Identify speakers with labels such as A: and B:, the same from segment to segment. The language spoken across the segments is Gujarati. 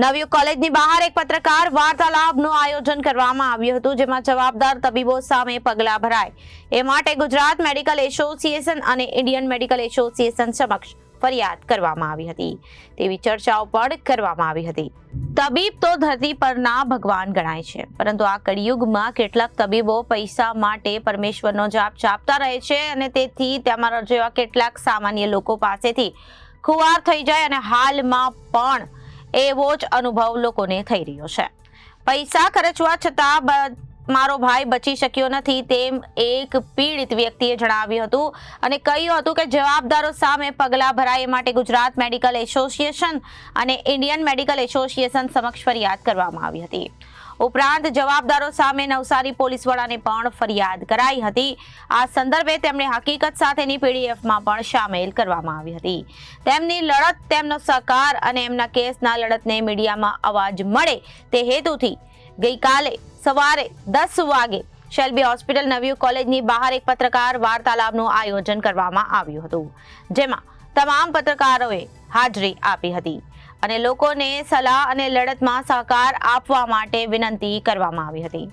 A: નવયુગ કોલેજની બહાર એક પત્રકાર વાર્તાલાપનું આયોજન કરવામાં આવ્યું હતું, જેમાં જવાબદાર તબીબો સામે પગલાં ભરાય. એ માટે ગુજરાત મેડિકલ એસોસિએશન અને ઇન્ડિયન મેડિકલ એસોસિએશન સમક્ષ ફરિયાદ કરવામાં આવી હતી. તેવી ચર્ચાઓ પણ કરવામાં આવી હતી. તબીબ તો ધરતી પરના ભગવાન ગણાય છે, પરંતુ આ કળિયુગમાં કેટલાક તબીબો પૈસા માટે પરમેશ્વરનો જાપ ચાપતા રહે છે અને તેથી તમારા જેવા કેટલાક સામાન્ય લોકો પાસેથી ખુવાર થઈ જાય અને હાલમાં પણ એવો જ અનુભવ લોકોને થઈ રહ્યો છે. પૈસા ખર્ચવા છતાં મારો ભાઈ બચી શક્યો નથી તેમ એક પીડિત વ્યક્તિએ જણાવ્યું હતું અને કહ્યું હતું કે જવાબદારો સામે પગલાં ભરાય માટે ગુજરાત મેડિકલ એસોસિએશન અને ઇન્ડિયન મેડિકલ એસોસિએશન સમક્ષ ફરિયાદ કરવામાં આવી હતી. ઉપરાંત જવાબદારો સામે નવસારી પોલીસ વડાને પણ ફરિયાદ કરાઈ હતી. આ સંદર્ભે તેમણે હકીકત સાથેની પીડીએફમાં પણ સામેલ કરવામાં આવી હતી. તેમની લડત, તેમનો સહકાર અને એમના કેસના લડતને મીડિયામાં અવાજ મળે તે હેતુથી ગઈકાલે સવારે દસ વાગે શેલ્બી હોસ્પિટલ નવ્યુ કોલેજની બહાર એક પત્રકાર વાર્તાલાપનું આયોજન કરવામાં આવ્યું હતું, જેમાં તમામ પત્રકારોએ હાજરી આપી હતી. અને લોકોને સલાહ અને લડતમાં સહકાર આપવા માટે વિનંતી કરવામાં આવી હતી.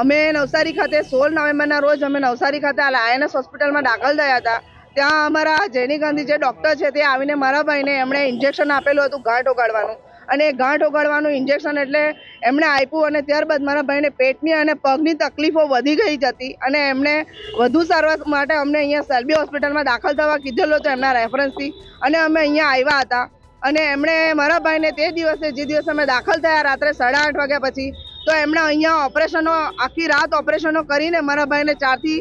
B: અમે નવસારી ખાતે સોળ નવેમ્બરના રોજ અમે નવસારી ખાતે આઈએનએસ હોસ્પિટલમાં દાખલ થયા હતા. ત્યાં અમારા જૈની ગાંધી જે ડૉક્ટર છે તે આવીને મારા ભાઈને એમણે ઇન્જેક્શન આપેલું હતું ગાંઠ ઓગાળવાનું. અને એ ગાંઠ ઓગાળવાનું ઇન્જેક્શન એટલે એમણે આપ્યું અને ત્યારબાદ મારા ભાઈને પેટની અને પગની તકલીફો વધી ગઈ જતી અને એમણે વધુ સારવાર માટે અમને અહીંયા સેલ્બી હોસ્પિટલમાં દાખલ થવા કીધેલો હતો એમના રેફરન્સથી. અને અમે અહીંયા આવ્યા હતા. અને એમણે મારા ભાઈને તે દિવસે, જે દિવસે અમે દાખલ થયા રાત્રે સાડા આઠ વાગ્યા પછી, તો એમણે અહીંયા ઓપરેશનો, આખી રાત ઓપરેશનો કરીને મારા ભાઈને ચારથી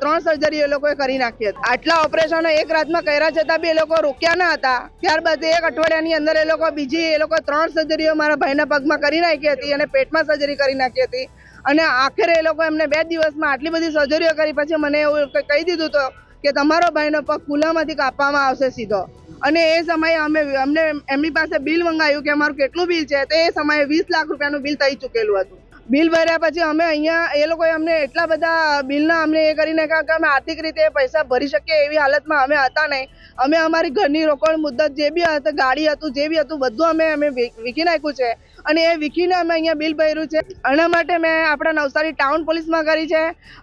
B: ત્રણ સર્જરી એ લોકોએ કરી નાખી હતી. આટલા ઓપરેશનો એક રાતમાં કર્યા છતાં બી એ લોકો રોક્યા ના હતા. ત્યારબાદ એક અઠવાડિયાની અંદર એ લોકો બીજી, એ લોકો ત્રણ સર્જરીઓ મારા ભાઈના પગમાં કરી નાખી હતી અને પેટમાં સર્જરી કરી નાખી હતી. અને આખરે એ લોકો એમને બે દિવસમાં આટલી બધી સર્જરીઓ કરી, પછી મને એવું કહી દીધું તો કે તમારો ભાઈનો પગ ખુલ્લામાંથી કાપવામાં આવશે સીધો. અને એ સમયે અમે અમને એમની પાસે બિલ મંગાવ્યું કે અમારું કેટલું બિલ છે, તો સમયે વીસ લાખ રૂપિયાનું બિલ થઈ ચૂકેલું હતું. બિલ ભર્યા પછી અમે અહીંયા, એ લોકોએ અમને એટલા બધા બિલના અમને એ કરી નાખ્યા કે અમે આર્થિક રીતે પૈસા ભરી શકીએ એવી હાલતમાં અમે હતા નહીં. અમે અમારી ઘરની રોકડ મુદ્દત જે બી હતું, ગાડી હતું, જે બી હતું, બધું અમે અમે વીકી નાખ્યું છે. અને એ વીકીને અમે અહીંયા બિલ ભર્યું છે. આના માટે મેં આપણા નવસારી ટાઉન પોલીસમાં કરી છે.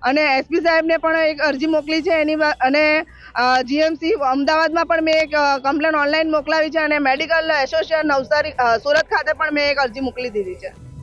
B: અને એસપી સાહેબને પણ એક અરજી મોકલી છે એની અને જીએમસી અમદાવાદમાં પણ મેં એક કમ્પ્લેન ઓનલાઈન મોકલાવી છે અને મેડિકલ એસોસિએશન નવસારી સુરત ખાતે પણ મેં એક અરજી મોકલી દીધી છે.